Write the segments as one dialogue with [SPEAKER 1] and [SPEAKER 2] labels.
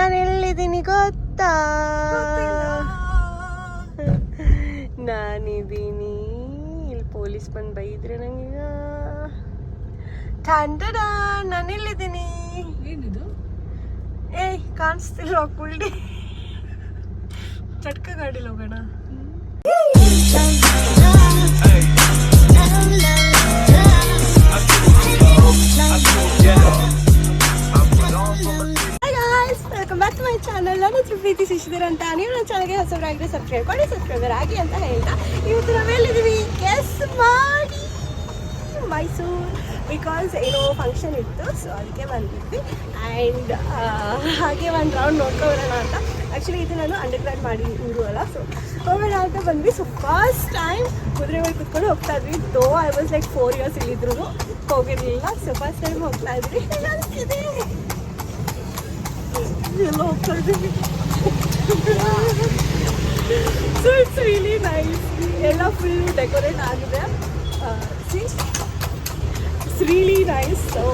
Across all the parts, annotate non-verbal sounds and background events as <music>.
[SPEAKER 1] ನಾನು ಎಲ್ಲಿದ್ದೀನಿ ಗೊತ್ತಾ? <laughs> ನಾನಿದ್ದೀನಿ. ಇಲ್ಲಿ ಪೊಲೀಸ್ ಬಂದು ಬೈದ್ರೆ ನಂಗೀಗ ಟಂಟಡ ನಾನು ಎಲ್ಲಿದ್ದೀನಿ?
[SPEAKER 2] ಏನಿದು?
[SPEAKER 1] ಏಯ್ ಕಾಣಿಸ್ತಿಲ್ಲ ಕುಳ್ಳಿ? ಚಟ್ಕ ಗಾಡಿಲಿ ಹೋಗೋಣ. Welcome back to my channel Preethi Shashidhar ಅಂತ. ನೀವು ನನ್ನ ಚಾನಲ್ಗೆ ಹೊಸಬರಾಗಿದ್ರೆ ಸಬ್ಸ್ಕ್ರೈಬ್ ಮಾಡಿ ಸಬ್ಸ್ಕ್ರೈಬರ್ ಆಗಿ ಅಂತ ಹೇಳ್ತಾ ಇವತ್ತು ನಾವೆಲ್ಲಿದ್ದೀವಿ ಕೆಸ್ ಮಾಡಿ ಮೈಸೂರು. ಬಿಕಾಸ್ ಏನೋ ಫಂಕ್ಷನ್ ಇತ್ತು ಸೊ ಅದಕ್ಕೆ ಬಂದಿದ್ವಿ. ಆ್ಯಂಡ್ ಹಾಗೆ ಒಂದು ರೌಂಡ್ ನೋಡ್ಕೊಬರೋಣ ಅಂತ. ಆ್ಯಕ್ಚುಲಿ ಇದು ನಾನು ಅಂಡರ್ ಮಾಡಿ ಊರು ಅಲ್ಲ ಸೊ ಹೋಗೋಣ ಅಂತ ಬಂದ್ವಿ. ಸೊ ಫಸ್ಟ್ ಟೈಮ್ ಕುದುರೆ ಮೇಲೆ ಕುತ್ಕೊಂಡು ಹೋಗ್ತಾ ಇದ್ವಿ. Though I was like four years ಇಲ್ಲಿದ್ರು ಹೋಗಿರಲಿಲ್ಲ. ಸೊ ಫಸ್ಟ್ ಟೈಮ್ ಹೋಗ್ತಾ ಇದ್ವಿ. ಅನಿಸ್ತಿದೆ ಎಲ್ಲ ಹೋಗ್ತಾ ಇದ್ದೀವಿ ಸೊ ಇಟ್ಸ್ ರಿಯಲಿ ನೈಸ್ ಎಲ್ಲ ಫುಲ್ ಡೆಕೋರೇಟ್ ಆಗಿದೆ see it's really nice so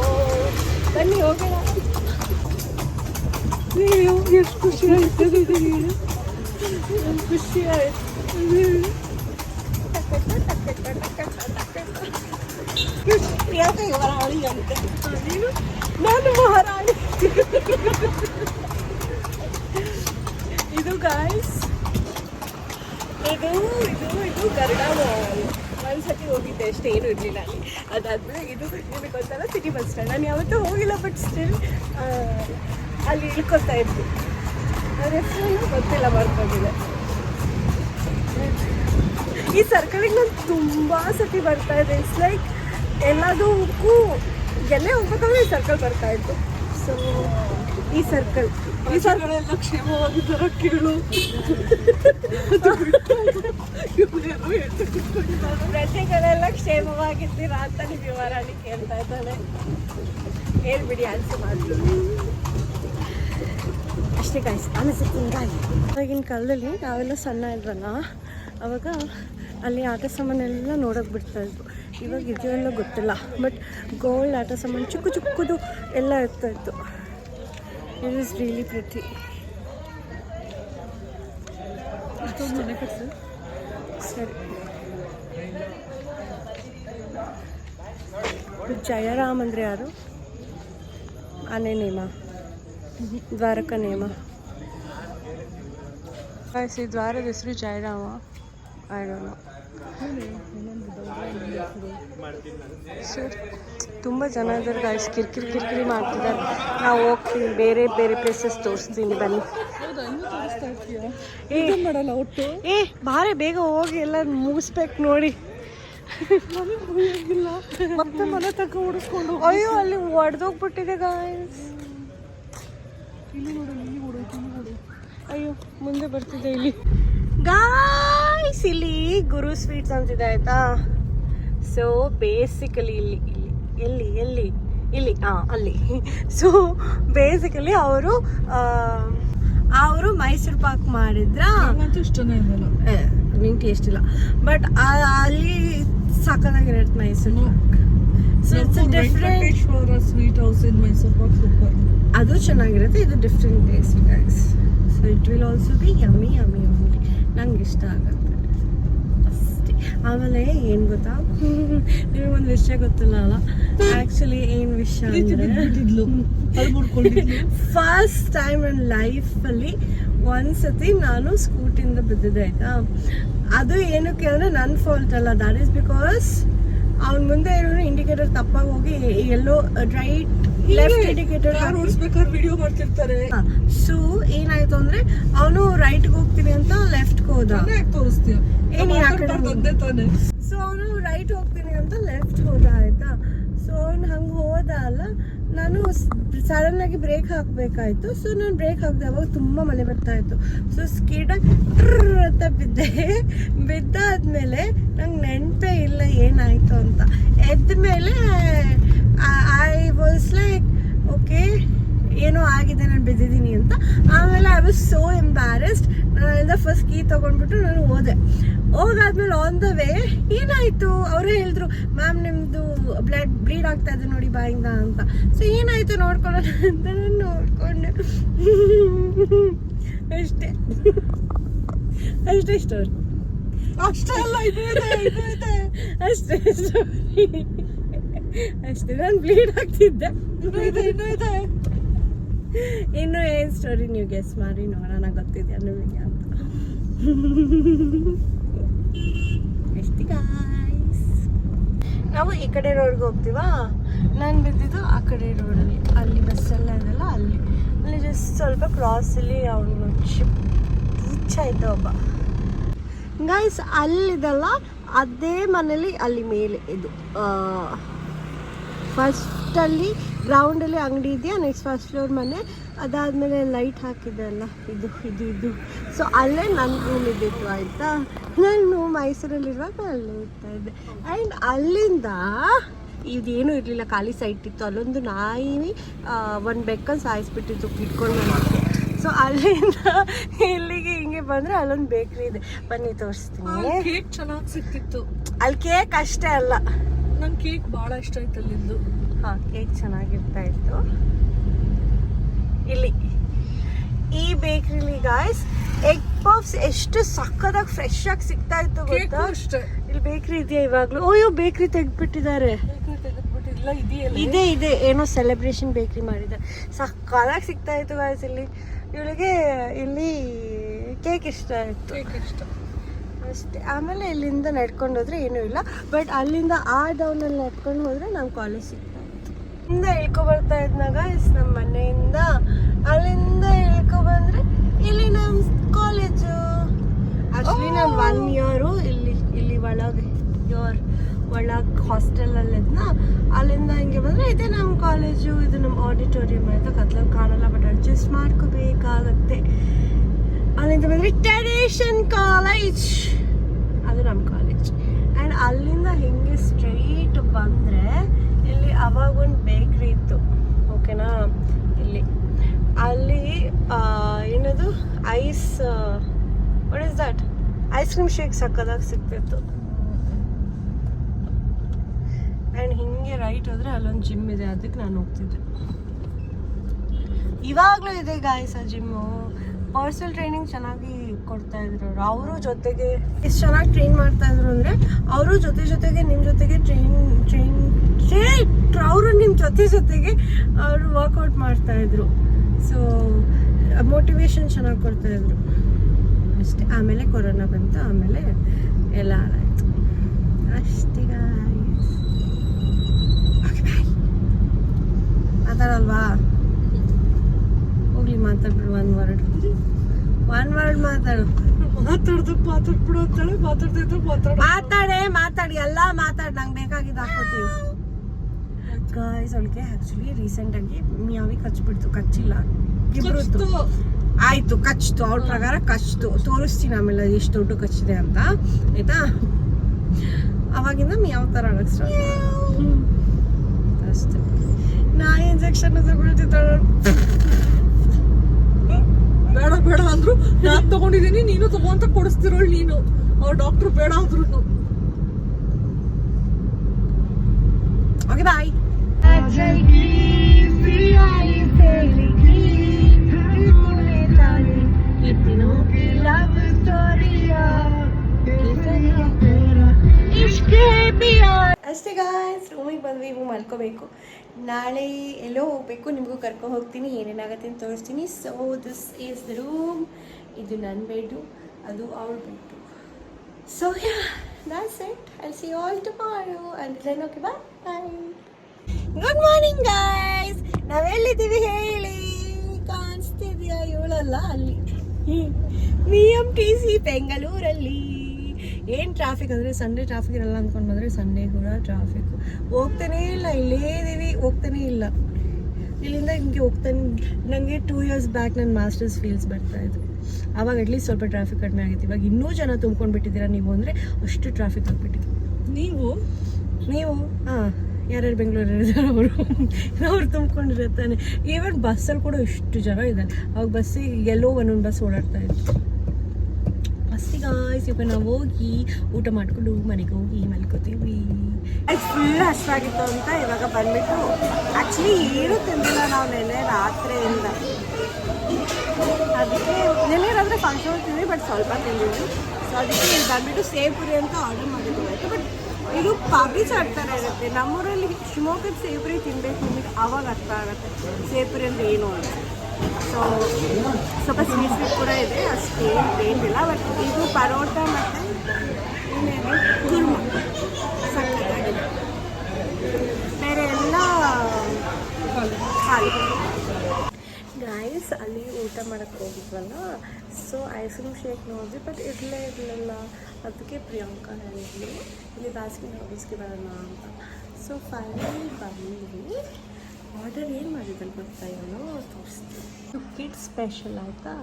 [SPEAKER 1] ಬನ್ನಿ ಹೋಗೋಣ ನೀವು ಎಷ್ಟು ಖುಷಿ ಆಯ್ತದೆ ಖುಷಿ ಆಯ್ತು ಪ್ರಿಯಾಂಕ ಮಹಾರಾಣಿ ಅಂತೆ ನೀನು ನಾನು ಮಹಾರಾಣಿ ಇದು ಗಾಯ್ಸ್ ಇದು ಇದು ಇದು ಗರುಡ ಮಾಲ್ ಒಂದ್ಸತಿ ಇರಲಿಲ್ಲ. ಅಲ್ಲಿ ಅದಾದ್ಮೇಲೆ ಇದು ನಿಮಗೆ ಗೊತ್ತಲ್ಲ ಸಿಟಿ ಬಸ್ ಸ್ಟ್ಯಾಂಡ್ ನಾನು ಯಾವತ್ತೂ ಹೋಗಿಲ್ಲ ಬಟ್ ಸ್ಟಿಲ್ ಅಲ್ಲಿ ಇಳ್ಕೊತಾ ಇದ್ವಿ. ಅವ್ರ ಹೆಸರು ಗೊತ್ತಿಲ್ಲ ಮಾಡ್ಕೊಂಡಿದೆ ಈ ಸರ್ಕಲಿಗೆ ನಾನು ತುಂಬ ಸತಿ ಬರ್ತಾ ಇದೆ. ಇಟ್ಸ್ ಲೈಕ್ ಎಲ್ಲದಕ್ಕೂ ಎಲ್ಲೇ ಹೋಗ್ಬೇಕಂದ್ರೆ ಈ ಸರ್ಕಲ್ ಬರ್ತಾ ಇತ್ತು. ಸೊ ಈ ಸರ್ಕಲ್ ಈ ಸರ್ಕಲ್
[SPEAKER 2] ಎಲ್ಲ ಕ್ಷೇಮವಾಗಿದ್ದಾರ ಕೇಳು.
[SPEAKER 1] ಪ್ರಜೆಗಳೆಲ್ಲ ಕ್ಷೇಮವಾಗಿದ್ದೀರಾ ಅಂತ ನೀವು ವರಾಣಿ ಕೇಳ್ತಾ ಇದ್ದಾನೆ. ಹೇಳ್ಬಿಡಿ ಆನ್ಸರ್ ಮಾಡ್ತೀನಿ ಅಷ್ಟೇ ಗಾಯ್ಸ್ ಅನಿಸುತ್ತೆ ಹಿಂಗಾಗಿ ಇವಾಗಿನ ಕಾಲದಲ್ಲಿ ನಾವೆಲ್ಲ ಸಣ್ಣ ಇದ್ವಲ್ಲ ಅವಾಗ ಅಲ್ಲಿ ಆಟ ಸಾಮಾನೆಲ್ಲ ನೋಡೋಕೆ ಬಿಡ್ತಾ ಇದ್ವು. ಇವಾಗ ಇದೆಲ್ಲ ಗೊತ್ತಿಲ್ಲ. ಬಟ್ ಗೋಲ್ಡ್ ಆಟ ಸಾಮಾನು ಚಿಕ್ಕ ಚಿಕ್ಕದು ಎಲ್ಲ ಇರ್ತಾ ಇತ್ತು ಇಟ್ ಇಸ್ ರಿಯಲಿ ಪ್ರಿಟಿ
[SPEAKER 2] ಇಷ್ಟೊಂದು ಮನೆ ಕಟ್ಸಿ
[SPEAKER 1] ಸರಿ ಜಯರಾಮ್ ಅಂದರೆ ಯಾರು ಆನೆ ನೇಮ ದ್ವಾರಕ ನೇಮ ಈ ದ್ವಾರದ ಹೆಸರು ತುಂಬ ಜನ ಇದ್ದಾರೆ ಗಾಯ್ಸ್ ಕಿರಿಕಿರಿ ಕಿರಿಕಿರಿ ಮಾಡ್ತಿದ್ದಾರೆ. ನಾವು ಹೋಗ್ತೀವಿ ಬೇರೆ ಬೇರೆ ಪ್ಲೇಸಸ್ ತೋರಿಸ್ತೀನಿ ಬನ್ನಿ. ಏ
[SPEAKER 2] ಮಾಡಲ್ಲ ಒಟ್ಟು?
[SPEAKER 1] ಏ ಬಾರೆ ಬೇಗ ಹೋಗಿ ಎಲ್ಲ ಮುಗಿಸ್ಬೇಕು ನೋಡಿ.
[SPEAKER 2] ಹೋಗಿಲ್ಲ ಮತ್ತೆ ಮನೆ ತಕ್ಕ ಹುಡುಸ್ಕೊಂಡು
[SPEAKER 1] ಅಯ್ಯೋ ಅಲ್ಲಿ ಒಡೆದೋಗ್ಬಿಟ್ಟಿದೆ ಗಾಯ್ಸ್
[SPEAKER 2] ಇಲ್ಲಿ ನೋಡು ಇಲ್ಲಿ
[SPEAKER 1] ಅಯ್ಯೋ ಮುಂದೆ ಬರ್ತಿದೆ ಇಲ್ಲಿ. ಗಾಯ್ಸ್ ಇಲ್ಲಿ ಗುರು ಸ್ವೀಟ್ಸ್ ಅಂತಿದೆ ಆಯ್ತಾ? ಸೊ ಬೇಸಿಕಲಿ ಇಲ್ಲಿ ಎಲ್ಲಿ ಎಲ್ಲಿ ಇಲ್ಲಿ ಹಾಂ ಅಲ್ಲಿ. ಸೊ ಬೇಸಿಕಲಿ ಅವರು ಅವರು ಮೈಸೂರು ಪಾಕ್ ಮಾಡಿದ್ರ
[SPEAKER 2] ಇಷ್ಟನೇ ಇರಲ್ಲ.
[SPEAKER 1] ನಿಂಗೆ ಟೇಸ್ಟ್ ಇಲ್ಲ ಬಟ್ ಅಲ್ಲಿ ಸಾಕಾಗಿರತ್ತೆ Mysore pak. So it's different
[SPEAKER 2] Venkateshwara sweet house in Mysore pak super
[SPEAKER 1] ಅದು ಚೆನ್ನಾಗಿರುತ್ತೆ ಇದು different taste guys so it will also be yummy yummy only ನಂಗೆ ಇಷ್ಟ ಆಗುತ್ತೆ ಆಮೇಲೆ ಏನು ಗೊತ್ತಾ? ನಿಮಗೊಂದು ವಿಷಯ ಗೊತ್ತಿಲ್ಲ ಅಲ್ಲ? ಆ್ಯಕ್ಚುಲಿ ಏನು ವಿಷಯ ಅಂದರೆ ಫಸ್ಟ್ ಟೈಮ್ ನನ್ನ ಲೈಫಲ್ಲಿ ಒಂದ್ಸತಿ ನಾನು ಸ್ಕೂಟಿಯಿಂದ ಬಿದ್ದಿದ್ದೆ ಆಯ್ತಾ? ಅದು ಏನಕ್ಕೆ ಅಂದರೆ ನನ್ನ ಫಾಲ್ಟ್ ಅಲ್ಲ. ದಟ್ ಈಸ್ ಬಿಕಾಸ್ ಅವ್ನ ಮುಂದೆ ಇರೋ ಇಂಡಿಕೇಟರ್ ತಪ್ಪಾಗಿ ಹೋಗಿ ಎಲ್ಲೋ ರೈಟ್ ಲೆಫ್ಟ್ ಇಂಡಿಕೇಟರ್
[SPEAKER 2] ಕಾರ್ ಓಡಿಸ್ಬೇಕಾದ್ರೆ ವಿಡಿಯೋ ಮಾಡ್ತಿರ್ತಾರೆ.
[SPEAKER 1] ಸೊ ಏನಾಯ್ತು ಅಂದ್ರೆ ಅವನು ರೈಟ್ಗೆ ಹೋಗ್ತೀನಿ ಅಂತ ಲೆಫ್ಟ್ ಹೋದ.
[SPEAKER 2] ತೋರಿಸ್ತೀವಿ
[SPEAKER 1] ಸೊ ಅವನು ರೈಟ್ ಹೋಗ್ತೀನಿ ಅಂತ ಲೆಫ್ಟ್ ಹೋದ ಆಯ್ತಾ? ಸೊ ಅವ್ನು ಹಂಗೆ ಹೋದ ಅಲ್ಲ ನಾನು ಸಡನ್ ಆಗಿ ಬ್ರೇಕ್ ಹಾಕಬೇಕಾಯ್ತು. ಸೊ ನಾನು ಬ್ರೇಕ್ ಹಾಕಿದೆ ಅವಾಗ ತುಂಬ ಮಳೆ ಬರ್ತಾ ಇತ್ತು. ಸೊ ಸ್ಕೀಡಾಗಿ ಅಂತ ಬಿದ್ದೆ. ಬಿದ್ದಾದ್ಮೇಲೆ ನಂಗೆ ನೆನಪೇ ಇಲ್ಲ ಏನಾಯ್ತು ಅಂತ. ಎದ್ದ ಮೇಲೆ ಐ ವಾಸ್ ಲೈಕ್ ಓಕೆ ಏನೋ ಆಗಿದೆ ನಾನು ಬಿದ್ದಿದ್ದೀನಿ ಅಂತ. ಆಮೇಲೆ ಐ ವಾಸ್ ಸೋ ಎಂಬ್ಯಾರೆಸ್ಡ್ ನಾನಿಂದ ಫಸ್ಟ್ ಕೀ ತೊಗೊಂಡ್ಬಿಟ್ಟು ನಾನು ಹೋದೆ. ಹೋಗಾದ್ಮೇಲೆ ಆನ್ ದ ವೇ ಏನಾಯಿತು? ಅವರೇ ಹೇಳಿದ್ರು ಮ್ಯಾಮ್ ನಿಮ್ಮದು ಬ್ಲಡ್ ಬ್ಲೀಡ್ ಆಗ್ತಾ ಇದೆ ನೋಡಿ ಬಾಯಿಂದ ಅಂತ. ಸೊ ಏನಾಯಿತು ನೋಡ್ಕೊಳ್ಳೋಣ ಅಂತ ನಾನು ನೋಡಿಕೊಂಡೆ. ಅಷ್ಟೇ. ಅಷ್ಟೇ ಸ್ಟೋರಿ
[SPEAKER 2] ಅಷ್ಟೇ ಅಲ್ಲ
[SPEAKER 1] ಅಷ್ಟೇ ಸ್ಟೋರಿ ಅಷ್ಟೇ ನಾನು ಬ್ಲೀಡ್ ಆಗ್ತಿದ್ದೆ.
[SPEAKER 2] ಇನ್ನೂ
[SPEAKER 1] ಏನ್ ಸ್ಟೋರಿ ನೀವು ಗೆಸ್ ಮಾಡಿ ನೋಡೋಣ ಗೊತ್ತಿದ್ಯಾ ನಿಮಗೆ ಅಂತ. ನಾವು ಈ ಕಡೆ ರೋಡ್ಗೆ ಹೋಗ್ತೀವಾ? ನಾನು ಬಿದ್ದಿದ್ದು ಆ ಕಡೆ ರೋಡಲ್ಲಿ ಅಲ್ಲಿ. ಬಸ್ಸೆಲ್ಲ ಇದೆಲ್ಲ ಅಲ್ಲಿ. ಅಲ್ಲಿ ಜಸ್ಟ್ ಸ್ವಲ್ಪ ಕ್ರಾಸಲ್ಲಿ ಅವನು ಶಿಪ್ ಹುಚ್ಚಾಯ್ತ ಒಬ್ಬ. ಗೈಸ್ ಅಲ್ಲಿದಲ್ಲ ಅದೇ ಮನೇಲಿ ಅಲ್ಲಿ ಮೇಲೆ ಇದು ಫಸ್ಟಲ್ಲಿ ಗ್ರೌಂಡಲ್ಲಿ ಅಂಗಡಿ ಇದೆಯಾ? ನೆಕ್ಸ್ಟ್ ಫಸ್ಟ್ ಫ್ಲೋರ್ ಮನೆ. ಅದಾದಮೇಲೆ ಲೈಟ್ ಹಾಕಿದ್ದಲ್ಲ ಇದು ಇದು ಇದು. ಸೊ ಅಲ್ಲೇ ನನ್ನ ರೂಮ್ ಇದ್ದಿತ್ತು ಆಯಿತಾ? ನಾನು ಮೈಸೂರಲ್ಲಿರುವಾಗ ಅಲ್ಲೇ ಇರ್ತಾ ಇದ್ದೆ. ಆ್ಯಂಡ್ ಅಲ್ಲಿಂದ ಇದೇನು ಇರಲಿಲ್ಲ. ಖಾಲಿ ಸೈಟ್ ಇತ್ತು. ಅಲ್ಲೊಂದು ನಾಯಿ ಒಂದು ಬೆಕ್ಕನ್ನು ಸಾಯಿಸ್ಬಿಟ್ಟಿತ್ತು ಇಟ್ಕೊಂಡು ನಾನು ಸೊ ಅಲ್ಲಿಂದ ಇಲ್ಲಿಗೆ ಹಿಂಗೆ ಬಂದರೆ ಅಲ್ಲೊಂದು ಬೇಕ್ರಿ ಇದೆ. ಬನ್ನಿ ತೋರಿಸ್ತೀನಿ.
[SPEAKER 2] ಕೇಕ್ ಚೆನ್ನಾಗಿ ಸಿಕ್ತಿತ್ತು.
[SPEAKER 1] ಅಲ್ಲಿ ಕೇಕ್ ಅಷ್ಟೇ ಅಲ್ಲ.
[SPEAKER 2] ನಂಗೆ ಕೇಕ್ ಭಾಳ ಇಷ್ಟ ಆಯ್ತು ಅಲ್ಲಿಂದು
[SPEAKER 1] ಹಾಂ ಕೇಕ್ ಚೆನ್ನಾಗಿರ್ತಾ ಇತ್ತು. ಇಲ್ಲಿ. ಈ ಬೇಕ್ರಿಲಿ ಗಾಯ್ಸ್ ಎಗ್ ಪಫ್ಸ್ ಎಷ್ಟು ಸಕ್ಕದಾಗಿ ಫ್ರೆಶ್ ಆಗಿ ಸಿಗ್ತಾ ಇತ್ತು ಗೊತ್ತಾ?
[SPEAKER 2] ಅಷ್ಟೇ.
[SPEAKER 1] ಇಲ್ಲಿ ಬೇಕ್ರಿ ಇದೆಯಾ ಇವಾಗ್ಲೂ? ಅಯ್ಯೋ ಬೇಕ್ರಿ ತೆಗ್ದ್ಬಿಟ್ಟಿದ್ದಾರೆ. ಇದೆ ಇದೆ. ಏನೋ ಸೆಲೆಬ್ರೇಷನ್ ಬೇಕ್ರಿ ಮಾಡಿದ್ದಾರೆ. ಸಕ್ಕದಾಗಿ ಸಿಗ್ತಾ ಇತ್ತು ಗಾಯ್ಸ್ ಇಲ್ಲಿ. ಇವಳಿಗೆ ಇಲ್ಲಿ ಕೇಕ್ ಇಷ್ಟ ಆಯ್ತು.
[SPEAKER 2] ಕೇಕ್ ಇಷ್ಟ.
[SPEAKER 1] ಅಷ್ಟೇ. ಆಮೇಲೆ ಇಲ್ಲಿಂದ ನಡ್ಕೊಂಡು ಹೋದ್ರೆ ಏನೂ ಇಲ್ಲ. ಬಟ್ ಅಲ್ಲಿಂದ ಆ ಡೌನಲ್ಲಿ ನಡ್ಕೊಂಡು ಹೋದ್ರೆ ನಮ್ಮ ಕಾಲೇಜ್ ಸಿಗ್ತಾ ಇತ್ತು ಇಳ್ಕೊ ಬರ್ತಾ ಇದ್ನಾಗ ಇಸ್ ನಮ್ಮ ಮನೆಯಿಂದ. ಅಲ್ಲಿಂದ ಇಳ್ಕೊ ಬಂದ್ರೆ ಇಲ್ಲಿ ನಮ್ಮ ಕಾಲೇಜು ಆಕ್ಚುಲಿ ನಾನು ಒನ್ ಇಯರು ಇಲ್ಲಿ ಇಲ್ಲಿ ಒಳಗೆ ಇಯರ್ ಒಳಗೆ ಹಾಸ್ಟೆಲಲ್ಲಿ ಇದ್ನ. ಅಲ್ಲಿಂದ ಹಿಂಗೆ ಬಂದರೆ ಇದೇ ನಮ್ಮ ಕಾಲೇಜು ಇದು ನಮ್ಮ ಆಡಿಟೋರಿಯಂ ಅಂತ ಕತ್ಲಲ್ಲಿ ಕಾಣಲ್ಲ ಬಟ್ ಅಡ್ಜಸ್ಟ್ ಮಾಡ್ಕೋಬೇಕಾಗತ್ತೆ. ಅಲ್ಲಿಂದ ಬಂದರೆ ಟ್ರೆಡಿಷನ್ ಕಾಲೇಜ್ ಅದು ನಮ್ಮ ಕಾಲೇಜ್ ಆ್ಯಂಡ್ ಅಲ್ಲಿಂದ ಹಿಂಗೆ ಸ್ಟ್ರೈಟ್ ಬಂದರೆ ಇಲ್ಲಿ ಅವಾಗ ಒಂದು ಬೇಕ್ರಿ ಇತ್ತು. ಓಕೆನಾ ಇಲ್ಲಿ. ಅಲ್ಲಿ ಏನದು? Ice what is that ice cream shake ಸಕ್ಕದಾಗಿ ಸಿಗ್ತಿತ್ತು. ಆ್ಯಂಡ್ ಹಿಂಗೆ ರೈಟ್ ಹೋದರೆ ಅಲ್ಲೊಂದು ಜಿಮ್ ಇದೆ, ಅದಕ್ಕೆ ನಾನು ಹೋಗ್ತಿದ್ದೆ. ಇವಾಗಲೂ ಇದೆ ಗಾಯ್ಸ್ ಆ ಜಿಮ್ಮು ಪರ್ಸನಲ್ ಟ್ರೈನಿಂಗ್ ಚೆನ್ನಾಗಿ ಕೊಡ್ತಾ ಇದ್ರು. ಅವರು ಜೊತೆಗೆ ಎಷ್ಟು ಚೆನ್ನಾಗಿ ಟ್ರೈನ್ ಮಾಡ್ತಾ ಇದ್ರು ಅಂದ್ರೆ ಅವರು ಜೊತೆ ಜೊತೆಗೆ ನಿಮ್ಮ ಜೊತೆಗೆ ಟ್ರೈನ್ ಟ್ರೈನ್ ಅವರು ನಿಮ್ಮ ಜೊತೆ ಜೊತೆಗೆ ಅವರು ವರ್ಕೌಟ್ ಮಾಡ್ತಾ ಇದ್ರು. ಸೊ ಮೋಟಿವೇಶನ್ ಚೆನ್ನಾಗಿ ಕೊಡ್ತಾ ಇದ್ರು. ಅಷ್ಟೇ. ಆಮೇಲೆ ಕೊರೋನಾ ಬಂತು. ಆಮೇಲೆ ಎಲ್ಲ ಹಾಳಾಯ್ತು ಅಷ್ಟೀಗ. ಮಾತಾಡಲ್ವಾ? ಹೋಗ್ಲಿ, ಮಾತಾಡ್ಬಿಡು ಒಂದು ವರ್ಡ್ ಒನ್ ವರ್ಡ್ ಮಾತಾಡು.
[SPEAKER 2] ಮಾತಾಡ್ದಕ್ ಮಾತಾಡ್ಬಿಡು ಅಂತಾಳೆ ಮಾತಾಡ್ತಿದ್ದು ಮಾತಾಡ.
[SPEAKER 1] ಮಾತಾಡೆ ಮಾತಾಡಿ ಎಲ್ಲ ಮಾತಾಡಿ ನಂಗೆ ಬೇಕಾಗಿದ್ದು ಹಾಕೋತೀವಿ ಗಾಯ್ಸ್ ಅವಳಿಗೆ ಆ್ಯಕ್ಚುಲಿ ರೀಸೆಂಟಾಗಿ ಮ್ಯಾವಿ ಕಚ್ಬಿಡ್ತು ಕಚ್ಚಿಲ್ಲ. ಇಬ್ಬರು ಆಯಿತು ಕಚ್ತು ಅವ್ರ ಪ್ರಕಾರ ಕಚ್ತು ತೋರಿಸ್ತೀನಿ ಆಮೇಲೆ ಎಷ್ಟು ದೊಡ್ಡ ಕಚ್ಚಿದೆ ಅಂತ. ಆಯ್ತಾ? ಅವಾಗಿಂದ ಯಾವ ಥರ ಆಡಕ್ ಸ್ಟಾರ್ಟ್ ಅಷ್ಟೇ. ನಾಯಿ ಇಂಜೆಕ್ಷನ್ ತಗೊಳ್ತಿದ್ದಾಳೆ.
[SPEAKER 2] ಬೇಡ ಬೇಡ ಅಂದ್ರು ನಾನ್ ತಗೊಂಡಿದ್ದೀನಿ ನೀನು ತಗೋ ಅಂತ ಕೊಡಿಸ್ತಿರೋಳು ನೀನು. ಅವ್ರ ಡಾಕ್ಟ್ರು ಬೇಡ ಅಂದ್ರು
[SPEAKER 1] ಓಕೆ ಬಾಯ್. ಅಷ್ಟೇ ಗಾಯ್ಸ್ ರೂಮಿಗೆ ಬಂದ್ವಿ ಇವು ಮಲ್ಕೋಬೇಕು ನಾಳೆ ಎಲ್ಲೋ ಹೋಗ್ಬೇಕು, ನಿಮಗೂ ಕರ್ಕೊಂಡು ಹೋಗ್ತೀನಿ ಏನೇನಾಗತ್ತೆ ಅಂತ ತೋರಿಸ್ತೀನಿ. So this is the room ಇದು ನನ್ನ ಬೆಡ್ಡು ಅದು ಅವ್ರ bed so yeah that's it. I'll see you all tomorrow. Until then, okay, bye. Good morning guys ನಾವೆಲ್ಲಿದ್ದೀವಿ ಹೇಳಿ? ಕಾಣಿಸ್ತಿದ್ಯಾ ಇವಳಲ್ಲ ಅಲ್ಲಿ? ವಿ ಎಂ ಟಿ ಸಿ ಬೆಂಗಳೂರಲ್ಲಿ ಏನು ಟ್ರಾಫಿಕ್ ಅಂದರೆ ಸಂಡೇ ಟ್ರಾಫಿಕ್ ಇರಲ್ಲ ಅಂದ್ಕೊಂಡು ಬಂದರೆ ಸಂಡೇ ಕೂಡ ಟ್ರಾಫಿಕ್ ಹೋಗ್ತಾನೇ ಇಲ್ಲ ಇಲ್ಲೇ ಇದೀವಿ ಹೋಗ್ತಾನೇ ಇಲ್ಲ. ಇಲ್ಲಿಂದ ಹಿಂಗೆ ಹೋಗ್ತಾನೆ ನನಗೆ ಟೂ ಇಯರ್ಸ್ ಬ್ಯಾಕ್ ನನ್ನ ಮಾಸ್ಟರ್ಸ್ ಫೀಲ್ಸ್ ಬರ್ತಾ ಇತ್ತು. ಆವಾಗ ಅಟ್ಲೀಸ್ಟ್ ಸ್ವಲ್ಪ ಟ್ರಾಫಿಕ್ ಕಡಿಮೆ ಆಗಿತ್ತು. ಇವಾಗ ಇನ್ನೂ ಜನ ತುಂಬ್ಕೊಂಡು ಬಿಟ್ಟಿದ್ದೀರಾ ನೀವು ಅಂದರೆ ಅಷ್ಟು ಟ್ರಾಫಿಕ್ ಆಗಿಬಿಟ್ಟಿದೆ.
[SPEAKER 2] ನೀವು?
[SPEAKER 1] ನೀವು? ಹಾಂ ಯಾರ್ಯಾರು ಬೆಂಗಳೂರಲ್ಲಿ ಅವರು? ಅವ್ರು ತುಂಬ್ಕೊಂಡಿರ್ತಾನೆ ಈವನ್ ಬಸ್ಸಲ್ಲಿ ಕೂಡ ಇಷ್ಟು ಜನ ಇದ್ದಾರೆ. ಅವಾಗ ಬಸ್ಸಿಗೆ ಎಲ್ಲೋ ಒಂದೊಂದು ಬಸ್ ಓಡಾಡ್ತಾ ಇತ್ತು ಬಸ್ಸಿಗೆ ಇವಾಗ ನಾವು ಹೋಗಿ ಊಟ ಮಾಡ್ಕೊಂಡು ಮನೆಗೆ ಹೋಗಿ ಮಲ್ಕೋತೀವಿ. ಫುಲ್ ಹಸಿವಾಗಿತ್ತು ಅಂತ ಇವಾಗ ಬಂದ್ಬಿಟ್ಟು ಆ್ಯಕ್ಚುಲಿ ಏನು ತಿಂದಿಲ್ಲ ನಾವು ನೆನೆ ರಾತ್ರಿಯಿಂದ. ಅದಕ್ಕೆ ನೆನೆ ರಾತ್ರಿ ಫಂಕ್ಷನ್ ಬಟ್ ಸ್ವಲ್ಪ ತಿಂದಿದ್ವಿ. ಸೊ ಅದಕ್ಕೆ ಇಲ್ಲಿ ಬಂದ್ಬಿಟ್ಟು ಸೇಪುರಿ ಅಂತ ಆರ್ಡರ್ ಮಾಡಿದ್ದು ಆಯಿತು ಬಟ್ ಇದು ಪಾಪಡಿ ಚಾಡ್ತಾನೆ ಇರುತ್ತೆ. ನಮ್ಮೂರಲ್ಲಿ ಶಿವಮೊಗ್ಗದ ಸೇಪುರಿ ತಿನ್ಬೇಕು ನಿಮಗೆ ಆವಾಗ ಅರ್ಥ ಆಗುತ್ತೆ. ಸೇಪುರಿ ಅಂದ್ರೆ ಏನು ಅಂತ. ಸೊ ಸ್ವಲ್ಪ ಸ್ವೀಟ್ ಸ್ವೀಟ್ ಕೂಡ ಇದೆ, ಅಷ್ಟೇ ಏನಿಲ್ಲ ಬಟ್ ಇದು ಪರೋಟ ಮತ್ತು ಕುರ್ಮ. ಬೇರೆ ಎಲ್ಲ ಖಾಲಿ. ಗಾಯ್ಸ್ ಅಲ್ಲಿ ಊಟ ಮಾಡಕ್ಕೆ ಹೋಗಿದ್ವಲ್ಲ? ಸೊ ಐಸ್ ಕ್ರೀಮ್ ಶೇಕ್ ನೋಡಿದ್ವಿ ಬಟ್ ಇರಲೇ ಇರಲಿಲ್ಲ. ಅದಕ್ಕೆ ಪ್ರಿಯಾಂಕಾ ಹೇಳಿದ್ಲು, ಇಲ್ಲಿ ಬಾಸ್ಕಿನ್ ರಾಬಿನ್ಸ್ಗೆ ಬರೋಣ ಅಂತ. ಸೊ ಫೈನಲಿ ಬಂದ್ವಿ. ಆರ್ಡರ್ ಏನು ಮಾಡಿದ್ದಾನೆ ಗೊತ್ತಾ ಇವನು? ತೋರಿಸ್ತೀನಿ. ಕಿಡ್ ಸ್ಪೆಷಲ್ ಆಯಿತಾ?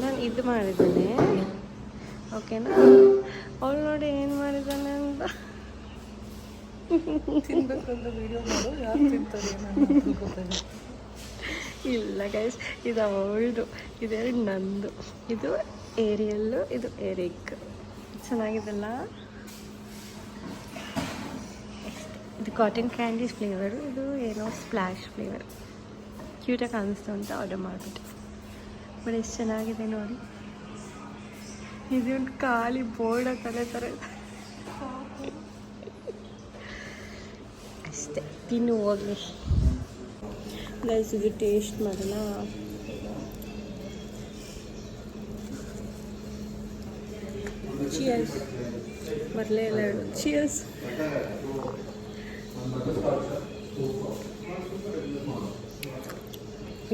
[SPEAKER 1] ನಾನು ಇದು ಮಾಡಿದ್ದೇನೆ. ಓಕೆನಾ ಅವಳು ನೋಡಿ ಏನು ಮಾಡಿದ್ದಾನೆ
[SPEAKER 2] ಅಂತ.
[SPEAKER 1] ಇಲ್ಲ ಗೈಸ್ ಇದು ಅವಳದು. ಇದೆರಡು ನಂದು. ಇದು ಏರಿಯಲ್ಲು ಇದು ಏರಿಕ್ ಚೆನ್ನಾಗಿದೆಲ್ಲ? ಇದು ಕಾಟನ್ ಕ್ಯಾಂಡೀಸ್ ಫ್ಲೇವರು ಇದು ಏನೋ ಸ್ಪ್ಲ್ಯಾಶ್ ಫ್ಲೇವರ್ ಕ್ಯೂಟಾಗಿ ಕಾಣಿಸ್ತು ಅಂತ ಆರ್ಡರ್ ಮಾಡಿಬಿಟ್ಟು. ಬಟ್ ಎಷ್ಟು ಚೆನ್ನಾಗಿದೆ ನೋಡಿ. ಇದೊಂದು ಖಾಲಿ ಬೋರ್ಡ್ ತಲೆ ಥರ ಅಷ್ಟೇ, ತಿನ್ನು ಹೋಗಿ. ಗೈಸ್ ಇದು ಟೇಸ್ಟ್ ಮಾಡೋಣ. ಚಿಯರ್ಸ್ ಬರಲೇ ಇಲ್ಲ ಚಿಯರ್ಸ್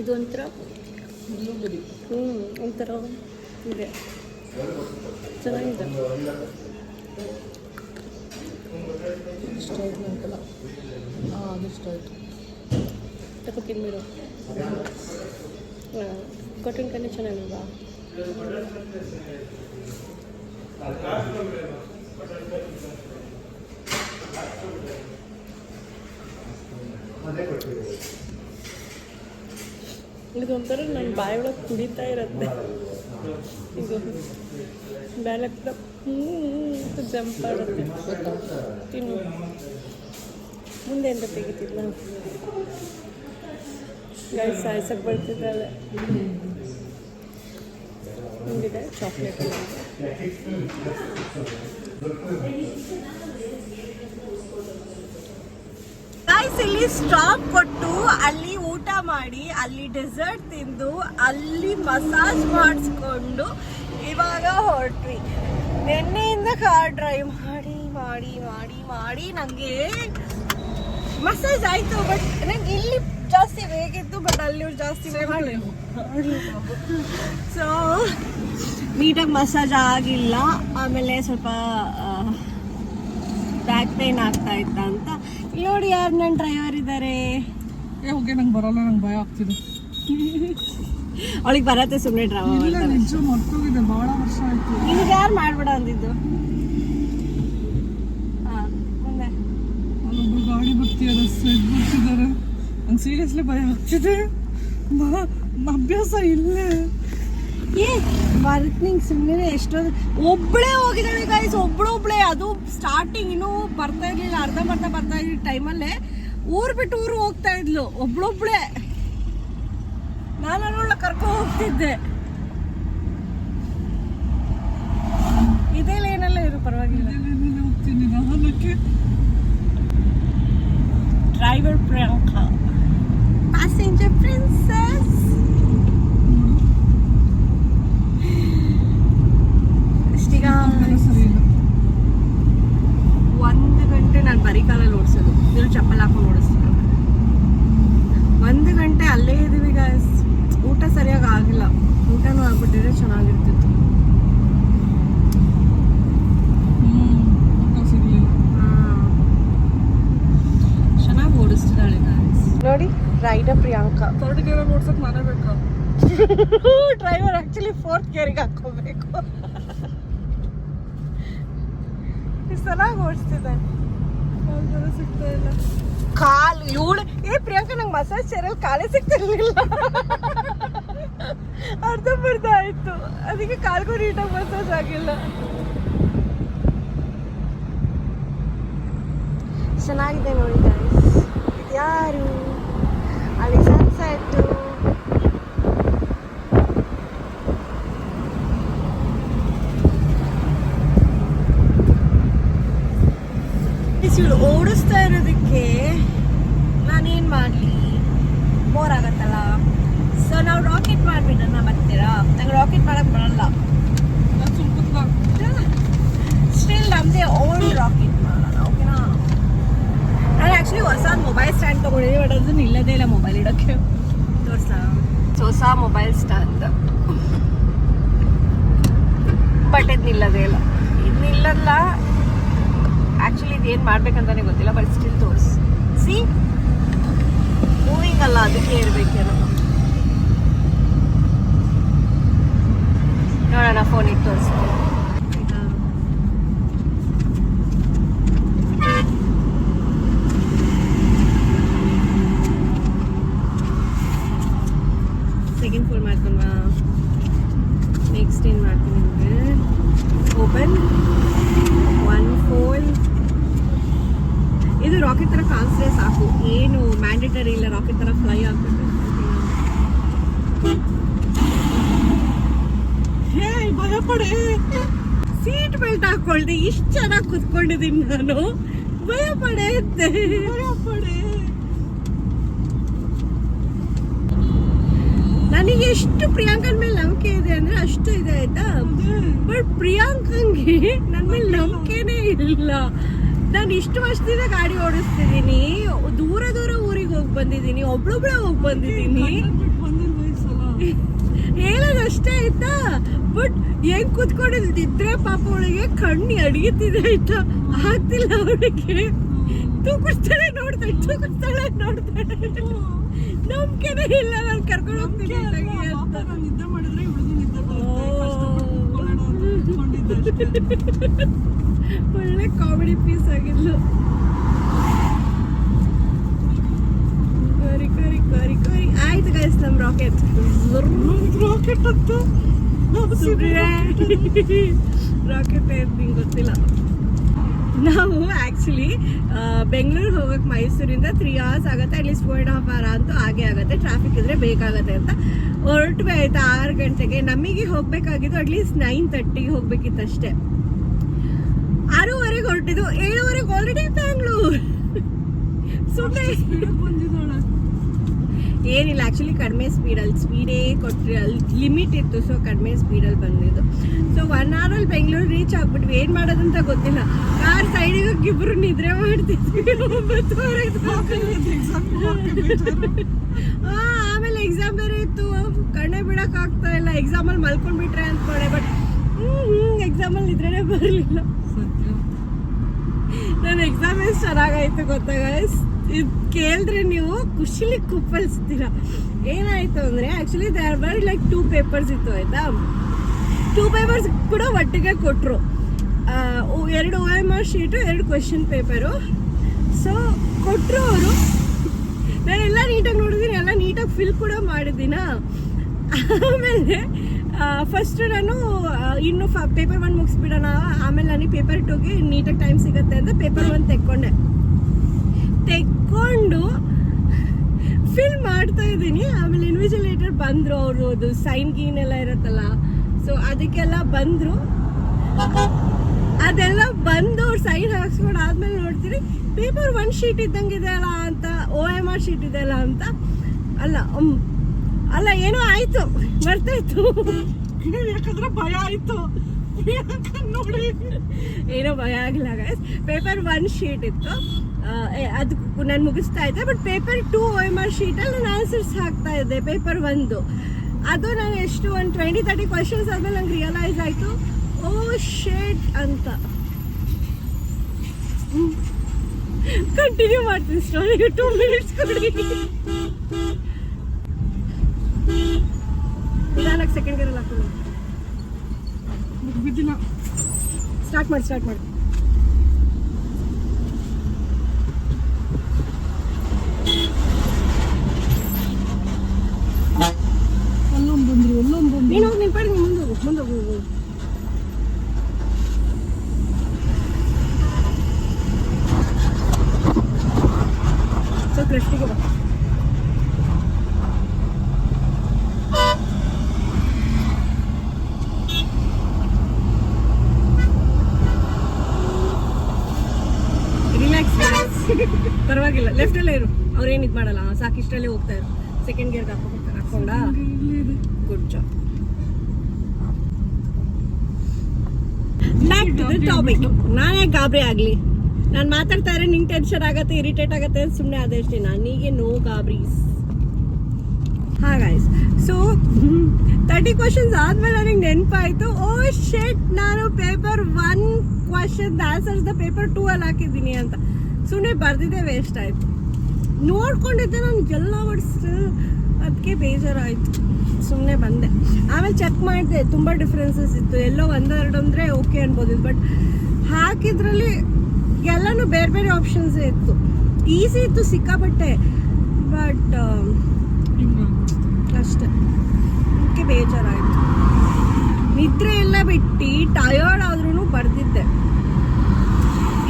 [SPEAKER 1] ಇದು ಒಂಥರ
[SPEAKER 2] ಬ್ಲೂಬೆರಿ
[SPEAKER 1] ಹ್ಞೂ ಒಂಥರ ಇದೆ. ಚೆನ್ನಾಗಿದೆ.
[SPEAKER 2] ಇಷ್ಟ ಆಯ್ತು ಅಂತಲ್ಲ. ಹಾಂ ಅದು ಇಷ್ಟ ಆಯಿತು.
[SPEAKER 1] ತಗೋ ತಿನ್ಬಿಡು. ಕಾಟನ್ ಕಣ್ಣೆ ಚೆನ್ನಾಗಿಲ್ವಾ? ಇದೊಂಥರ ನನ್ನ ಬಾಯಿ ಒಳಗೆ ಕುಡಿತಾ ಇರುತ್ತೆ. ಇದು ಬ್ಯಾಲಕ್ತ ಹ್ಞೂ ಜಂಪ್ ಆಗುತ್ತೆ. ತಿನ್ನು. ಮುಂದೆ ಎಂತ ತೆಗಿತಿಲ್ಲ ಗಾಯ ಸಾಯ್ಸಕ್ಕೆ ಬರ್ತಿದ್ದಾಳೆ. ಹಿಂಗಿದೆ ಚಾಕ್ಲೇಟ್ ಇಲ್ಲಿ ಸ್ಟಾಪ್ ಕೊಟ್ಟು ಅಲ್ಲಿ ಊಟ ಮಾಡಿ ಅಲ್ಲಿ ಡೆಸರ್ಟ್ ತಿಂದು ಅಲ್ಲಿ ಮಸಾಜ್ ಮಾಡಿಸ್ಕೊಂಡು ಇವಾಗ ಹೊರಟ್ವಿ. ನಿನ್ನೆಯಿಂದ ಕಾರ್ ಡ್ರೈವ್ ಮಾಡಿ ಮಾಡಿ ಮಾಡಿ ಮಾಡಿ ನನಗೆ ಮಸಾಜ್ ಆಯಿತು ಬಟ್ ನಂಗೆ ಇಲ್ಲಿ ಜಾಸ್ತಿ ಬೇಕಿತ್ತು ಬಟ್ ಅಲ್ಲಿ ಜಾಸ್ತಿ ಸೊ ನೀಟಾಗಿ ಮಸಾಜ್ ಆಗಿಲ್ಲ. ಆಮೇಲೆ ಸ್ವಲ್ಪ ಬ್ಯಾಕ್ ಪೇನ್ ಆಗ್ತಾ ಇತ್ತ ಅಂತ. ಇಲ್ಲಿ ನೋಡಿ ಯಾರು ನನ್ನ ಡ್ರೈವರ್ ಇದ್ದಾರೆ
[SPEAKER 2] ಏ ಹೋಗಿ ನಂಗೆ ಬರಲ್ಲ ನಂಗೆ ಭಯ ಆಗ್ತಿದೆ.
[SPEAKER 1] ಅವಳಿಗೆ ಬರತ್ತೆ ಸುಮ್ಮನೆ ಡ್ರೈವರ್
[SPEAKER 2] ಇಲ್ಲ ನಿಜ ಮರ್ತೋಗಿದೆ ಭಾಳ ವರ್ಷ ಆಯ್ತು.
[SPEAKER 1] ನಿಮ್ಗೆ ಯಾರು ಮಾಡ್ಬೇಡ ಅಂದಿದ್ದು?
[SPEAKER 2] ಅಲ್ಲೊಬ್ರು ಗಾಡಿ ಬರ್ತಿದ್ದಾರೆ ಸ್ವೆಟ್ ಬರ್ತಿದ್ದಾರೆ. ನಂಗೆ ಸೀರಿಯಸ್ಲಿ ಭಯ ಆಗ್ತಿದೆ. ಅಭ್ಯಾಸ ಇಲ್ಲೇ.
[SPEAKER 1] ಏ ಬರ್ತೀನಿ ಸುಮ್ಮನೆ ಎಷ್ಟೊಂದು ಒಬ್ಬಳೇ ಹೋಗಿದ್ದಾಳೆ ಗಾಯ್ಸ್ ಒಬ್ಳೊಬ್ಳೆ. ಅದು ಸ್ಟಾರ್ಟಿಂಗ್ ಇನ್ನೂ ಬರ್ತಾ ಇರ್ಲಿಲ್ಲ ಅರ್ಧ ಬರ್ತಾ ಬರ್ತಾ ಇದ್ದ ಟೈಮಲ್ಲೇ ಊರ್ ಬಿಟ್ಟು ಊರು ಹೋಗ್ತಾ ಇದ್ಲು ಒಬ್ಳೊಬ್ಳೆ. ನಾನು ಅವಳ ಕರ್ಕೊಂಡು ಹೋಗ್ತಿದ್ದೆ. ಇದೇ ಏನೆಲ್ಲ ಇರು ಪರವಾಗಿಲ್ಲ. ಡ್ರೈವರ್ ಪ್ರಿಯಾಂಕಾ ಪ್ಯಾಸೆಂಜರ್ ಪ್ರಿನ್ಸೆಸ್
[SPEAKER 2] ಎಲ್ಲ
[SPEAKER 1] ಒಂದು ಗಂಟೆ ನಾನು ಬರೀ ಕಾಲಲ್ಲಿ ಓಡಿಸೋದು. ಇವ್ರು ಚಪ್ಪಲ್ ಹಾಕೊಂಡು ಓಡಿಸ್ತೀನಿ. ಒಂದು ಗಂಟೆ ಅಲ್ಲೇ ಇದೀವಿ ಗಾಯ್ಸ್ ಊಟ ಸರಿಯಾಗಿ ಆಗಿಲ್ಲ. ಊಟನೂ ಆಗ್ಬಿಟ್ಟಿದ್ರೆ ಚೆನ್ನಾಗಿರ್ತಿತ್ತು. ಚೆನ್ನಾಗಿ ಓಡಿಸ್ತಿದ್ದಾಳೆ ಗಾಯ್ಸ್ ನೋಡಿ ರೈಡರ್ ಪ್ರಿಯಾಂಕಾ.
[SPEAKER 2] ಥರ್ಡ್ ಗೇರ್ ಓಡ್ಸಕ್ ಮನೆ ಬೇಕಾ?
[SPEAKER 1] ಡ್ರೈವರ್ ಆಕ್ಚುಲಿ ಫೋರ್ತ್ ಗೇರಿಗೆ ಹಾಕೋಬೇಕು ಚೆನ್ನಾಗಿ ಓಡಿಸ್ತಿದ್ದಾಳೆ
[SPEAKER 2] ಕಾಲ್ ಬೇರೆ ಸಿಗ್ತಾ ಇಲ್ಲ
[SPEAKER 1] ಕಾಲ್ ಇವಳು, ಏ, ಪ್ರಿಯಾಂಕಾ, ನಂಗೆ ಮಸಾಜ್ ಚೇರಲ್ಲಿ ಕಾಲೇ ಸಿಗ್ತಿರ್ಲಿಲ್ಲ. ಅರ್ಧಂಬರ್ಧ ಆಯ್ತು. ಅದಕ್ಕೆ ಕಾಲ್ಗೂ ನೀಟಾಗಿ ಮಸಾಜ್ ಆಗಿಲ್ಲ. ಚೆನ್ನಾಗಿದೆ ನೋಡಿ ಗಾಯ್ಸ್ ಯಾರು ಅಲ್ಲಿ ಸನ್ಸೆಟ್ಟು ಓಡಿಸ್ತಾ ಇರೋದಕ್ಕೆ ನಾನೇನ್ ಮಾಡ್ಲಿ ಬೋರ್ ಆಗತ್ತಲ್ಲ ಸೊ ನಾವು ರಾಕೆಟ್ ಮಾಡ್ಬಿಡೋಣ ಬರ್ತೀರಾ ನಂಗೆ ರಾಕೆಟ್ ಮಾಡಕ್ ಬರಲ್ಲ
[SPEAKER 2] ನಾನು ಸ್ವಲ್ಪ
[SPEAKER 1] ಸ್ಟಿಲ್ ನಮ್ದೇ ಓನ್ ರಾಕೆಟ್ ಮಾಡೋಣ ಓಕೆನಾ ನಾನು ಆ್ಯಕ್ಚುಲಿ ಹೊಸ ಮೊಬೈಲ್ ಸ್ಟ್ಯಾಂಡ್ ತೊಗೊಂಡಿದ್ದೀನಿ ಬಟ್ ಅದು ನಿಲ್ಲದೇ ಇಲ್ಲ ಮೊಬೈಲ್ ಇಡೋಕ್ಕೆ ತೋರ್ಸ ಹೊಸ ಮೊಬೈಲ್ ಸ್ಟ್ಯಾಂಡ್ ಬಟ್ ಇದು ನಿಲ್ಲದೇ ಇಲ್ಲ ಇದು ನಿಲ್ಲಲ್ಲ ಆ್ಯಕ್ಚುಲಿ ಇದು ಏನು ಮಾಡ್ಬೇಕಂತಾನೆ ಗೊತ್ತಿಲ್ಲ ಬಟ್ ಸ್ಟಿಲ್ ತೋರ್ಸ್ ಸಿ ಮೂವಿಂಗ್ ಅಲ್ಲ ಅದಕ್ಕೆ ಇರಬೇಕೇನೋ ನೋಡೋಣ ಫೋನಿಗೆ ತೋರಿಸ್ತೀನಿ ಸೆಕೆಂಡ್ ಫೋನ್ ಮಾಡ್ಕೊಂಡ್ವಾ ನೆಕ್ಸ್ಟ್ ಏನು ಮಾಡ್ತೀನಿ ಅಂದರೆ ಓಪನ್ ಒನ್ ಫೋಲ್ ಇದು ರಾಕೆಟ್ ಥರ ಕಾಣಿಸಿದ್ರೆ ಸಾಕು ಏನು ಮ್ಯಾಂಡೇಟರಿ ಇಲ್ಲ ರಾಕೆಟ್ ಥರ ಫ್ಲೈ ಆಗ್ಬೇಕು
[SPEAKER 2] ಹೇ ಭಯ ಪಡೆ
[SPEAKER 1] ಸೀಟ್ ಬೆಲ್ಟ್ ಹಾಕೊಳ್ದೆ ಇಷ್ಟು ಚೆನ್ನಾಗಿ ಕುತ್ಕೊಂಡಿದ್ದೀನಿ ನಾನು ಭಯ ನನಗೆ ಎಷ್ಟು ಪ್ರಿಯಾಂಕನ್ ಮೇಲೆ ನಂಬಿಕೆ ಇದೆ ಅಂದ್ರೆ ಅಷ್ಟು ಇದೆ ಆಯ್ತಾ? ಬಟ್ ಪ್ರಿಯಾಂಕಂಗೆ ನನ್ನ ಮೇಲೆ ನಂಬಿಕೆನೇ ಇಲ್ಲ. ನಾನು ಇಷ್ಟು ವರ್ಷದಿಂದ ಗಾಡಿ ಓಡಿಸ್ತಿದ್ದೀನಿ ದೂರ ದೂರ ಊರಿಗೆ ಹೋಗಿ ಬಂದಿದ್ದೀನಿ ಒಬ್ಳೊಬ್ಳೆ ಹೋಗಿ ಬಂದಿದ್ದೀನಿ. ಹೇಳೋದಷ್ಟೇ ಆಯ್ತಾ? ಬಟ್ ಹೆಂಗ್ ಕುತ್ಕೊಂಡಿದ್ರೆ ಪಾಪ ಅವಳಿಗೆ ಕಣ್ಣು ಅಡಿಗೆತಿದೆ ಆಯ್ತಾ? ಆಗ್ತಿಲ್ಲ ಅವಳಿಗೆ. ತೂಕಿಸ್ತಾಳೆ ನೋಡ್ತಾಳೆ ತೂಕಿಸ್ತಾಳೆ ನೋಡ್ತಾಳೆ ನಂಬಿಕೆನೇ ಇಲ್ಲ ನಾನು ಕರ್ಕೊಂಡು ಹೋಗ್ತೀನಿ ತಂಗಿ ಅಂತ
[SPEAKER 2] ನಾನು ನಿದ್ದೆ ಮಾಡಿದ್ರೆ ಇವಳಿಗೂ ನಿದ್ದೆ ಬರುತ್ತೆ ಕಷ್ಟಪಟ್ಟು ಕೂತ್ಕೊಳ್ಳೋಣ ಅಂತ ಕೂತ್ಕೊಂಡಿದ್ದೆ ಅಷ್ಟೇ.
[SPEAKER 1] ಒಳ್ಳೆ ಕಾಮಿಡಿ ಪೀಸ್ ಆಗಿದ್ಲು ಕರಿ ಕರಿ ಕರಿ ಕರಿ ಆಯ್ತು ಗೈಸ್ ನಮ್ ರಾಕೆಟ್
[SPEAKER 2] ನಮ್ದು ರಾಕೆಟ್ ಅಂತ
[SPEAKER 1] ರಾಕೆಟ್ ನಿಂಗೆ ಗೊತ್ತಿಲ್ಲ ನಾವು ಆ್ಯಕ್ಚುಲಿ ಬೆಂಗಳೂರು ಹೋಗಕ್ಕೆ ಮೈಸೂರಿಂದ ತ್ರೀ ಅವರ್ಸ್ ಆಗುತ್ತೆ at least four and half hour ಅಂತೂ ಹಾಗೆ ಆಗುತ್ತೆ. ಟ್ರಾಫಿಕ್ ಇದ್ದರೆ ಬೇಕಾಗುತ್ತೆ ಅಂತ. ಹೊರಟು ಆಯ್ತಾ ಆರು ಗಂಟೆಗೆ. ನಮಗೆ ಹೋಗ್ಬೇಕಾಗಿದ್ದು ಅಟ್ಲೀಸ್ಟ್ ನೈನ್ ತರ್ಟಿಗೆ ಹೋಗಬೇಕಿತ್ತು ಅಷ್ಟೇ. ಆರೂವರೆಗೆ ಹೊರಟಿದ್ದು. ಏಳುವರೆಗೆ ಆಲ್ರೆಡಿ ಬ್ಯಾಂಗ್ಳೂರ್ ಸುಮ್ಮನೆ ಏನಿಲ್ಲ ಆ್ಯಕ್ಚುಲಿ ಕಡಿಮೆ ಸ್ಪೀಡಲ್ಲಿ ಸ್ಪೀಡೇ ಕೊಟ್ಟರೆ ಅಲ್ಲಿ ಲಿಮಿಟ್ ಇತ್ತು ಸೊ ಕಡಿಮೆ ಸ್ಪೀಡಲ್ಲಿ ಬಂದಿದ್ದು. ಸೊ ಒನ್ ಅವರಲ್ಲಿ ಬೆಂಗಳೂರು ರೀಚ್ ಆಗ್ಬಿಟ್ವಿ. ಏನು ಮಾಡೋದಂತ ಗೊತ್ತಿಲ್ಲ. ಕಾರ್ ಸೈಡಿಗೆ ಹೋಗಿ ಇಬ್ರು ನಿದ್ರೆ ಮಾಡ್ತಿದ್ವಿ. <laughs> ಆ, ಆಮೇಲೆ ಎಕ್ಸಾಮ್ ಬೇರೆ ಇತ್ತು. ಕಣ್ಣೆ ಬಿಡಕ್ ಆಗ್ತಾ ಇಲ್ಲ. ಎಕ್ಸಾಮಲ್ಲಿ ಮಲ್ಕೊಂಡ್ಬಿಟ್ರೆ ಅಂದ್ಕೊಂಡೆ ಬಟ್ ಹ್ಮ್ ಎಕ್ಸಾಮಲ್ಲಿ ನಿದ್ರೆನೇ ಬರಲಿಲ್ಲ. ನನ್ನ ಎಕ್ಸಾಮ್ ಎಷ್ಟು ಚೆನ್ನಾಗಾಯ್ತು ಗೊತ್ತಾ ಗೈಸ್ ಇದು ಕೇಳಿದ್ರೆ ನೀವು ಖುಷಿಲಿ ಕುಪ್ಪಳಿಸ್ತೀರಾ? ಏನಾಯ್ತು ಅಂದರೆ actually there were like two papers ಇತ್ತು ಆಯಿತಾ? ಟೂ ಪೇಪರ್ಸ್ ಕೂಡ ಒಟ್ಟಿಗೆ ಕೊಟ್ಟರು ಎರಡು ಓ ಎಂ ಆರ್ ಶೀಟು ಎರಡು ಕ್ವೆಶನ್ ಪೇಪರು ಸೊ ಕೊಟ್ಟರು ಅವರು. ನಾನೆಲ್ಲ ನೀಟಾಗಿ ನೋಡಿದ್ದೀನಿ ಎಲ್ಲ ನೀಟಾಗಿ ಫಿಲ್ ಕೂಡ ಮಾಡಿದ್ದೀನ? ಆಮೇಲೆ ಫಸ್ಟ್ ನಾನು ಇನ್ನು ಫ ಪೇಪರ್ ಒನ್ ಮುಗಿಸ್ಬಿಡೋಣ. ಆಮೇಲೆ ನನಗೆ ಪೇಪರ್ ಟೂಗೆ ನೀಟಾಗಿ ಟೈಮ್ ಸಿಗುತ್ತೆ ಅಂತ ಪೇಪರ್ ಒನ್ ತೆಕ್ಕೊಂಡೆ. ತೆಕ್ಕೊಂಡು ಫಿಲ್ ಮಾಡ್ತಾ ಇದ್ದೀನಿ. ಆಮೇಲೆ ಇನ್ವಿಜಿಲೇಟರ್ ಬಂದರು ಅವರು ಅದು ಸೈನ್ ಗೀನ್ ಎಲ್ಲ ಇರುತ್ತಲ್ಲ. ಸೊ ಅದಕ್ಕೆಲ್ಲ ಬಂದರು. ಅದೆಲ್ಲ ಬಂದು ಅವ್ರು ಸೈನ್ ಹಾಕ್ಸ್ಕೊಂಡು ಆದ್ಮೇಲೆ ನೋಡ್ತೀನಿ. ಪೇಪರ್ ಒನ್ ಶೀಟ್ ಇದ್ದಂಗೆ ಅಲ್ಲ ಅಂತ ಓ ಎಂ ಆರ್ ಶೀಟ್ ಇದೆ ಅಲ್ಲ ಅಂತ. ಅಲ್ಲ ಹ್ಮ್. ಅಲ್ಲ ಏನೋ ಆಯ್ತು. ಬರ್ತಾಯ್ತು
[SPEAKER 2] ಯಾಕಂದ್ರೆ ಭಯ ಆಯ್ತು. ನೋಡಿ?
[SPEAKER 1] ಏನೋ ಭಯ ಆಗಿಲ್ಲ ಗೈಸ್ ಪೇಪರ್ ಒನ್ ಶೀಟ್ ಇತ್ತು. ಅದು ನಾನು ಮುಗಿಸ್ತಾ ಇದ್ದೆ but paper two O M R ಶೀಟಲ್ಲಿ ನಾನು ಆನ್ಸರ್ಸ್ ಹಾಕ್ತಾ ಇದ್ದೆ ಪೇಪರ್ ಒಂದು. ಅದು ನಾನು ಎಷ್ಟು, ಒಂದು ಟ್ವೆಂಟಿ ತರ್ಟಿ ಕ್ವಶನ್ಸ್ ಆದಮೇಲೆ ನಂಗೆ ರಿಯಲೈಸ್ ಆಯಿತು, ಓ ಶೇಟ್ ಅಂತ. ಕಂಟಿನ್ಯೂ ಮಾಡ್ತೀನಿ ಸ್ಟೋರಿ ಟೂ ಮಿನಿಟ್ಸ್ ಕೊಡಿ. ನಿಧಾನಕ್ಕೆ ಸೆಕೆಂಡ್ ಗೇರಲ್ಲಿ
[SPEAKER 2] ಹಾಕೋದು
[SPEAKER 1] ಸ್ಟಾರ್ಟ್ ಮಾಡಿ ಸ್ಟಾರ್ಟ್ ಮಾಡಿ
[SPEAKER 2] ಅಲ್ಲೊಂದು ಬಂದ್ರು ಅಲ್ಲೊಂದು ಬಂದ್ರು.
[SPEAKER 1] ನೀನು ಹೋಗಿ ನಿಂಪಾಡಿ ನೀನು ಮುಂದೆ ಹೋಗು ಮುಂದೆ ಹೋಗು. ಸ್ವಲ್ಪ ರೆಸ್ಟಿಗೆ ಬಾ. ರಿಲ್ಯಾಕ್ಸ್ ಪರವಾಗಿಲ್ಲ. ಲೆಫ್ಟ್ ಅಲ್ಲೇ ಇರು. ಅವ್ರೇನ್ ಇದ್ ಮಾಡಲ್ಲ. ಸಾಕು ಇಷ್ಟರಲ್ಲೇ ಹೋಗ್ತಾ ಇರು. ಸೆಕೆಂಡ್ ಗೇರ್ ಹಾಕೊಂಡ್ ಹಾಕೊಂಡ? Good job. ದ ಟಾಪಿಕ್ ನಾನೇ ಗಾಬರಿ ಆಗಲಿ. ನಾನು ಮಾತಾಡ್ತಾ ಇದ್ರೆ ನಿಂಗೆ ಟೆನ್ಷನ್ ಆಗುತ್ತೆ ಇರಿಟೇಟ್ ಆಗುತ್ತೆ ಸುಮ್ಮನೆ ಅದೇ ಅಷ್ಟೇ ನನಗೆ ನೋ ಗಾಬ್ರೀಸ್. ಹಾಗಾಯ್ಸ್ ಸೊ ತರ್ಟಿ ಕ್ವಶನ್ಸ್ ಆದಮೇಲೆ ನನಗೆ ನೆನಪಾಯ್ತು. ಓ ಶೆಟ್ ನಾನು paper one question answers the paper two ಅಲ್ಲಿ ಹಾಕಿದ್ದೀನಿ ಅಂತ. ಸುಮ್ಮನೆ ಬರೆದಿದ್ದೆ ವೇಸ್ಟ್ ಆಯ್ತು. ನೋಡ್ಕೊಂಡಿದ್ದೆ ನಾನು ಎಲ್ಲ ವರ್ಡ್ಸ್ ಅದಕ್ಕೆ ಬೇಜಾರಾಯ್ತು. ಸುಮ್ಮನೆ ಬಂದೆ. ಆಮೇಲೆ ಚೆಕ್ ಮಾಡಿದೆ ತುಂಬ ಡಿಫ್ರೆನ್ಸಸ್ ಇತ್ತು. ಎಲ್ಲೋ ಒಂದೆರಡು ಅಂದರೆ ಓಕೆ ಅನ್ಬೋದಿತ್ತು ಬಟ್ ಹಾಕಿದ್ರಲ್ಲಿ ಎಲ್ಲನೂ ಬೇರೆ ಬೇರೆ ಆಪ್ಷನ್ಸ್ ಇತ್ತು. ಈಸಿ ಇತ್ತು ಸಿಕ್ಕಾಪಟ್ಟೆ. ಬಟ್ ಅಷ್ಟೆ. ಅದಕ್ಕೆ ಬೇಜಾರಾಯಿತು. ನಿದ್ರೆ ಎಲ್ಲ ಬಿಟ್ಟು ಟಯರ್ಡ್ ಆದ್ರೂ ಬರ್ದಿದ್ದೆ.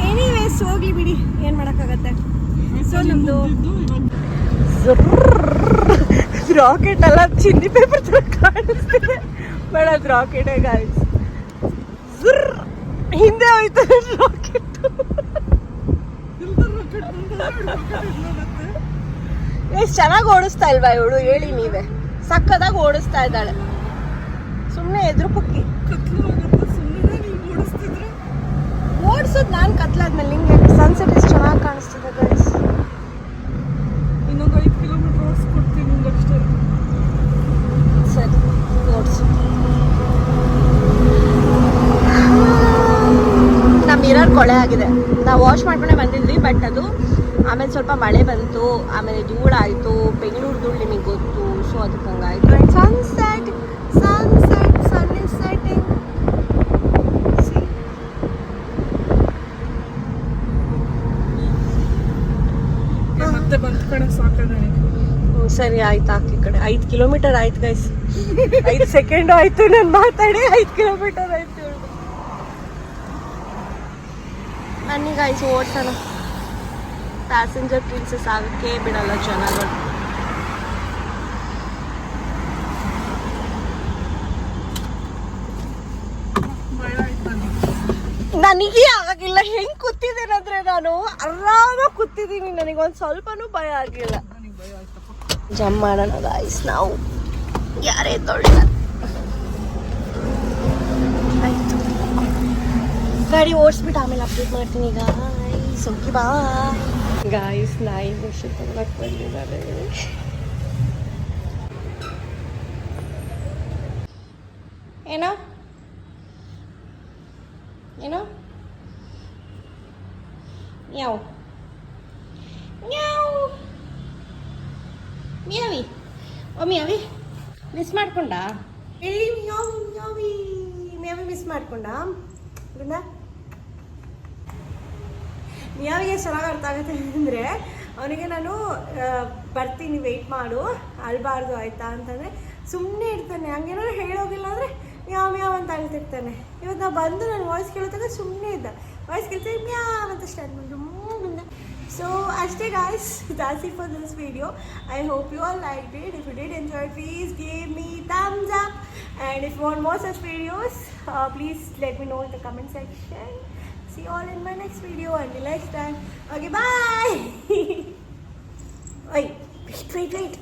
[SPEAKER 1] ಎನಿವೇಸ್ ಹೋಗ್ಲಿ ಬಿಡಿ. ಏನು ಮಾಡೋಕ್ಕಾಗತ್ತೆ? ಸೊ ನಮ್ಮದು ರಾಕೆಟ್ ಅಲ್ಲ ಚಿನ್ನಿ ಪೇಪರ್ ತರ ಕಾಣಿಸ್ತಿದೆ. ಬೇಡ ಅದು ರಾಕೆಟೇ ಗಾಯ್ಸ್ ಹಿಂದೆ ಹೋಯ್ತು ರಾಕೆಟ್ ಎಷ್ಟು ಚೆನ್ನಾಗಿ ಓಡಿಸ್ತಾ ಇಲ್ವಾ ಇವಳು? ಹೇಳಿ ನೀವೇ. ಸಕ್ಕದಾಗಿ ಓಡಿಸ್ತಾ ಇದ್ದಾಳೆ. ಸುಮ್ಮನೆ ಎದುರು ಪುಕ್ಕಿ. ಓಡಿಸೋದು ನಾನು ಕತ್ಲಾದ್ಮೇಲೆ ನಿಂಗೆ ಸನ್ಸೆಟ್ ಎಷ್ಟು ಚೆನ್ನಾಗಿ ಕಾಣಿಸ್ತಿದೆ ಗೈಸ್
[SPEAKER 2] ಇನ್ನೊಂದು ಐದು ಕಿಲೋಮೀಟರ್ ಓಡಿಸ್ಕೊಡ್ತೀನಿ ನಿಮ್ಗೆ ಅಷ್ಟೇ
[SPEAKER 1] ಸರಿ ಓಡಿಸು ನಮ್ಮ ಮಿರರ್ ಕೊಳೆ ಆಗಿದೆ ನಾವು ವಾಶ್ ಮಾಡ್ಕೊಂಡೆ ಬಂದಿದ್ವಿ ಬಟ್ ಅದು ಆಮೇಲೆ ಸ್ವಲ್ಪ ಮಳೆ ಬಂತು ಆಮೇಲೆ ಧೂಳಾಯಿತು ಬೆಂಗಳೂರು ಧೂಳು ನಿಮಗೆ ಗೊತ್ತು ಸೊ ಅದಕ್ಕೆ ಹಂಗಾಯ್ತು. Sunset sunset sun is setting
[SPEAKER 2] ಮತ್ತೆ ಬಂತು ಕಡೆ ಸಾಕಾಗ
[SPEAKER 1] ಸರಿ ಆಯ್ತು ಆಕೆ ಕಡೆ. ಐದು ಕಿಲೋಮೀಟರ್ ಆಯ್ತು ಗೈಸ್ ಐದು ಸೆಕೆಂಡ್ ಆಯ್ತು ನಾನು ಮಾತಾಡಿ ಐದು ಕಿಲೋಮೀಟರ್ ಆಯ್ತು. ನನಗೆ ಆಯ್ತು ಓಡ್ಸೋಣ. ಪ್ಯಾಸೆಂಜರ್ ಪ್ರಿನ್ಸಸ್ ಆಗಕ್ಕೆ ಬಿಡಲ್ಲ ಜನಗಳು.
[SPEAKER 2] ನನಗೆ
[SPEAKER 1] ಆಗಿಲ್ಲ ಹೆಂಗ್ ಕೂತಿದ್ದೇನಂದ್ರೆ ನಾನು? ಆರಾಮಾಗಿ ಕೂತಿದ್ದೀನಿ. ನನಗೆ ಒಂದು ಸ್ವಲ್ಪನೂ ಭಯ ಆಗಿಲ್ಲ. ಜಮ್ ಮಾಡೋಣ ಗಾಯ್ಸ್ ನಾವು. ಯಾರೇ ತೊಳ್ಳ. ಆಯ್ತು. ಗಾಡಿ ಓಡಿಸ್ಬಿಟ್ಟು ಆಮೇಲೆ ಅಪ್ಡೇಟ್ ಮಾಡ್ತೀನಿ ಈಗ ಬಾಯ್ ಗಾಯ್ಸ್ ನಾಯಿ ವರ್ಷ ತಗೊಳಕ್ ಬಂದಿದ್ದಾರೆ ಏನೋ ಏನೋ ಮ್ಯಾವ್ ಮ್ಯಾವ್ ಮ್ಯಾವಿ ಓ ಮ್ಯಾವಿ ಮಿಸ್ ಮಾಡ್ಕೊಂಡ ಎಲ್ಲಿ ಮ್ಯಾವ್ ಮ್ಯಾವಿ ಮಿಸ್ ಮಾಡ್ಕೊಂಡ ಗುಂಡ ಮ್ಯಾವಿಗೆ ಚೆನ್ನಾಗಿ ಅರ್ಥ ಆಗುತ್ತೆ ಅಂದರೆ ಅವನಿಗೆ ನಾನು ಬರ್ತೀನಿ ವೆಯ್ಟ್ ಮಾಡು, ಅಳ್ಬಾರ್ದು ಆಯಿತಾ ಅಂತಂದರೆ ಸುಮ್ಮನೆ ಇರ್ತಾನೆ. ಹಂಗೇನಾದ್ರು ಹೇಳೋಗಿಲ್ಲ ಅಂದರೆ ಮ್ಯಾವ್ ಮ್ಯಾವ್ ಅಂತ ಅಳ್ತಿರ್ತಾನೆ. ಇವತ್ತು ನಾವು ಬಂದು ನಾನು ವಾಯ್ಸ್ ಕೇಳೋದಾಗ ಸುಮ್ಮನೆ ಇದ್ದ. ವಾಯ್ಸ್ ಕೇಳ್ತೀನಿ ಮ್ಯಾವ್ ಅಂತ ಸ್ಟಾರ್ಟ್ ಮಾಡಿದ್ರು ಸೊ ಅಷ್ಟೇ ಗಾಯ್ಸ್ ಜಾಸ್ತಿ for this video I hope you all like did if you did enjoy please gave me thumbs up and if want more such videos please let me know in the comment section see you all in my next video. Until next time. Okay bye. <laughs> Wait wait wait